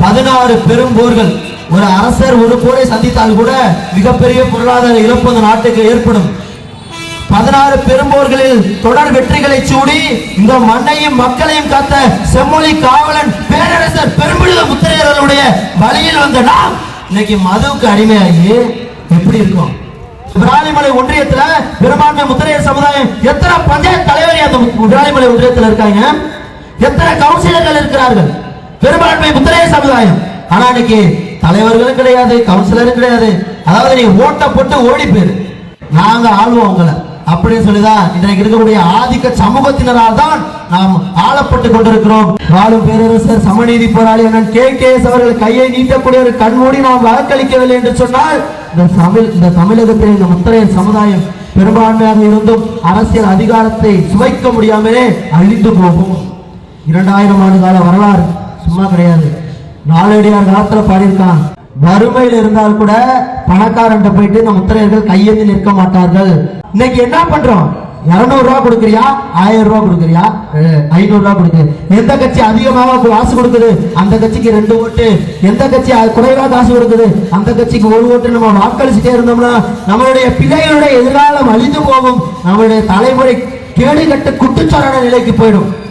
பதினாறு பெரும் போர்கள் ஒரு அரசர் ஒரு போரை சந்தித்தால் கூட மிகப்பெரிய பொருளாதார இழப்பு அந்த நாட்டுக்கு ஏற்படும். பதினாறு பெரும்போர்களில் தொடர் வெற்றிகளை சூடி இந்த மண்ணையும் மக்களையும் காத்த செம்மொழி காவலன் பேரரசர் பெரும்பிடுக முத்திரையர்களுடைய வழியில் வந்த நாம் இன்னைக்கு மதுவுக்கு அடிமையாகி எப்படி இருக்கும்? விராலிமலை ஒன்றியத்துல பெரும்பான்மை முத்திரையர் சமுதாயம் எத்தனை பஞ்சாயத்து தலைவர் அந்த விராலிமலை ஒன்றியத்துல இருக்காங்க? எத்தனை கவுன்சிலர்கள் இருக்கிறார்கள்? பெரும்பான்மை முத்திரையர் சமுதாயம் ஆனா இன்னைக்கு தலைவர்களும் கிடையாது கவுன்சிலரும் கிடையாது. அதாவது நீ ஓட்ட போட்டு ஓடி போயிரு நாங்க ஆள்வோம் உங்களை. அப்படின்னு சொல்லிதான் இன்றைக்கு இருக்கக்கூடிய ஆதிக்க சமூகத்தினரால் தான் நாம் ஆளப்பட்டு கொண்டிருக்கிறோம். வாழும் பேரரசர் சமநீதி போராளி அண்ணன் கே. கே. எஸ். அவர்கள் கையை நீட்டக்கூடிய ஒரு கண்மூடி நாம் வாக்களிக்கவில்லை என்று சொன்னால் இந்த தமிழ் இந்த தமிழகத்தில் இந்த முத்தரைய சமுதாயம் பெரும்பான்மையாக இருந்தும் அரசியல் அதிகாரத்தை சுவைக்க முடியாமலே அழிந்து போகும். இரண்டாயிரம் ஆண்டு கால வரலாறு சும்மா கிடையாது. நாளடியார் காலத்துல பாடியிருக்கான். வறுமையில் இருந்தால் கூட பணக்காரன்ட்ட போயிட்டு நம்ம முத்திரையர்கள் கையேந்தி நிற்க மாட்டார்கள். இன்னைக்கு என்ன பண்றோம்? இருநூறு ரூபா கொடுக்குறியா? ஆயிரம் ரூபா கொடுக்குறியா? ஐநூறு ரூபா கொடுக்கு. எந்த கட்சி அதிகமாக காசு கொடுக்குது? அந்த கட்சிக்கு ரெண்டு ஓட்டு. எந்த கட்சி அ- குறைவா காசு கொடுக்குது? அந்த கட்சிக்கு ஒரு ஓட்டு நம்ம வாக்களிச்சுட்டே இருந்தோம்னா நம்மளுடைய பிள்ளைகளுடைய எதிர்காலம் அழிந்து போகும். நம்மளுடைய தலைமுறை கேடு கட்டு குட்டுச்சாரான நிலைக்கு போயிடும்.